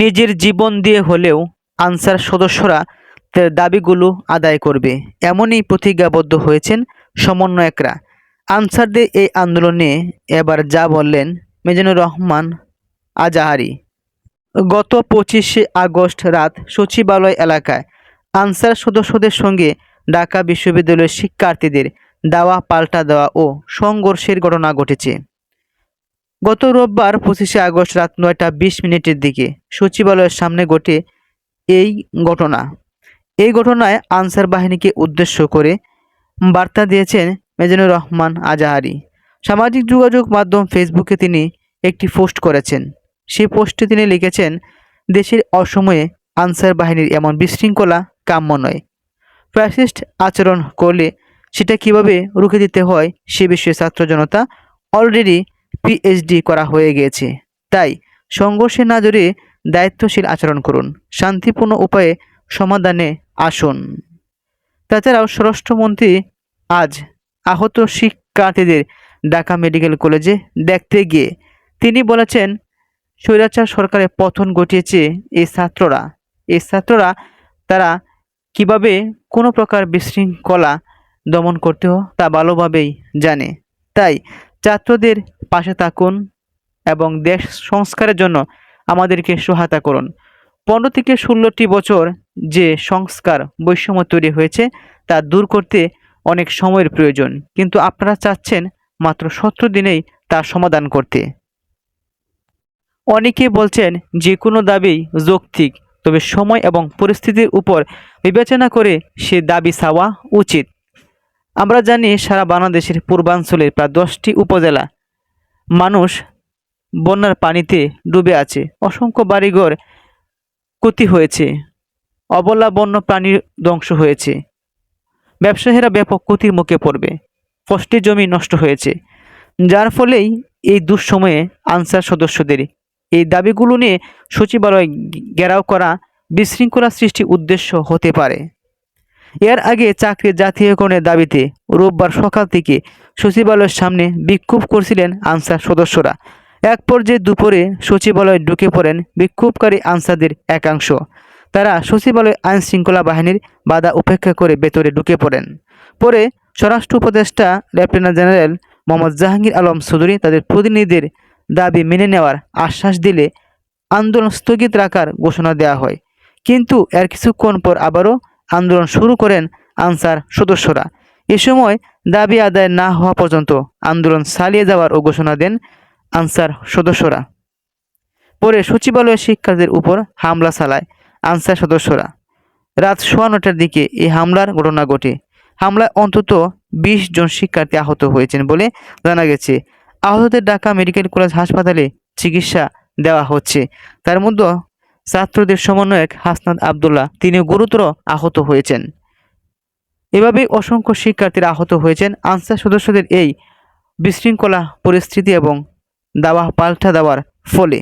নিজের জীবন দিয়ে হলেও আনসার সদস্যরা তার দাবিগুলো আদায় করবে। এমনই প্রতিজ্ঞাবদ্ধ হয়েছেন সমন্বয়করা। আনসারদের এই আন্দোলনে এবার যা বললেন মেজানুর রহমান আজাহারি। গত পঁচিশে আগস্ট রাত সচিবালয় এলাকায় আনসার সদস্যদের সঙ্গে ঢাকা বিশ্ববিদ্যালয়ের শিক্ষার্থীদের দাওয়া পাল্টা দেওয়া ও সংঘর্ষের ঘটনা ঘটেছে। গত রোববার পঁচিশে আগস্ট রাত নয়টা বিশ মিনিটের দিকে সচিবালয়ের সামনে ঘটে এই ঘটনা। এই ঘটনায় আনসার বাহিনীকে উদ্দেশ্য করে বার্তা দিয়েছেন মেজানুর রহমান আজাহারি। সামাজিক যোগাযোগ মাধ্যম ফেসবুকে তিনি একটি পোস্ট করেছেন। সেই পোস্টে তিনি লিখেছেন, দেশের অসময়ে আনসার বাহিনীর এমন বিশৃঙ্খলা কাম্য নয়। ফ্যাসিস্ট আচরণ করলে সেটা কীভাবে রুখে দিতে হয় সে বিষয়ে ছাত্র জনতা অলরেডি পিএইচডি করা হয়ে গিয়েছে। তাই সংঘর্ষে না জড়িয়ে দায়িত্বশীল আচরণ করুন, শান্তিপূর্ণ উপায়ে সমাধানে আসুন। তাছাড়াও স্বরাষ্ট্রমন্ত্রী আজ আহত শিক্ষার্থীদের ঢাকা মেডিকেল কলেজে দেখতে গিয়ে তিনি বলেছেন, স্বৈরাচার সরকারের পতন ঘটিয়েছে এই ছাত্ররা। এই ছাত্ররা তারা কীভাবে কোনো প্রকার বিশৃঙ্খলা দমন করতে হয় তা ভালোভাবেই জানে। তাই ছাত্রদের পাশে থাকুন এবং দেশ সংস্কারের জন্য আমাদেরকে সহায়তা করুন। পনেরো থেকে ষোলোটি বছর যে সংস্কার বৈষম্য তৈরি হয়েছে, তা দূর করতে অনেক সময়ের প্রয়োজন। কিন্তু আপনারা চাচ্ছেন মাত্র সত্তর দিনেই তা সমাধান করতে। অনেকে বলছেন যে কোনো দাবি যৌক্তিক, তবে সময় এবং পরিস্থিতির উপর বিবেচনা করে সে দাবি চাওয়া উচিত। আমরা জানি সারা বাংলাদেশের পূর্বাঞ্চলের প্রায় দশটি উপজেলা মানুষ বন্যার পানিতে ডুবে আছে। অসংখ্য বাড়িঘর ক্ষতি হয়েছে। অবলা বন্য প্রাণীর ধ্বংস হয়েছে। ব্যবসায়ীরা ব্যাপক ক্ষতির মুখে পড়বে। ফসলি জমি নষ্ট হয়েছে। যার ফলেই এই দুঃসময়ে আনসার সদস্যদের এই দাবিগুলো নিয়ে সচিবালয় ঘেরাও করা বিশৃঙ্খলা সৃষ্টি উদ্দেশ্য হতে পারে। এর আগে চাকরির জাতীয়করণের দাবিতে রোববার সকাল থেকে সচিবালয়ের সামনে বিক্ষোভ করছিলেন আনসার সদস্যরা। এক পর্যায়ে দুপুরে সচিবালয়ে ঢুকে পড়েন বিক্ষোভকারী আনসারদের একাংশ। তারা সচিবালয় আইন শৃঙ্খলা বাহিনীর বাধা উপেক্ষা করে ভেতরে ঢুকে পড়েন। পরে স্বরাষ্ট্র উপদেষ্টা লেফটেন্যান্ট জেনারেল মোহাম্মদ জাহাঙ্গীর আলম চৌধুরী তাদের প্রতিনিধিদের দাবি মেনে নেওয়ার আশ্বাস দিলে আন্দোলন স্থগিত রাখার ঘোষণা দেওয়া হয়। কিন্তু এর কিছুক্ষণ পর আবারও আন্দোলন শুরু করেন আনসার সদস্যরা। এ সময় দাবি আদায় না হওয়া পর্যন্ত আন্দোলন চালিয়ে যাওয়ার ও ঘোষণা দেন আনসার সদস্যরা। পরে সচিবালয়ের শিক্ষার্থীদের উপর হামলা চালায় আনসার সদস্যরা। রাত সোয়া নটার দিকে এই হামলার ঘটনা ঘটে। হামলায় অন্তত বিশ জন শিক্ষার্থী আহত হয়েছেন বলে জানা গেছে। আহতদের ঢাকা মেডিকেল কলেজ হাসপাতালে চিকিৎসা দেওয়া হচ্ছে। তার মধ্যে ছাত্রদের সমন্বয়ক হাসনাদ আবদুল্লাহ, তিনি গুরুতর আহত হয়েছেন। এভাবেই অসংখ্য শিক্ষার্থীরা আহত হয়েছেন। আনসার সদস্যদের এই বিশৃঙ্খলা পরিস্থিতি এবং দাওয়া পাল্টা দেওয়ার ফলে।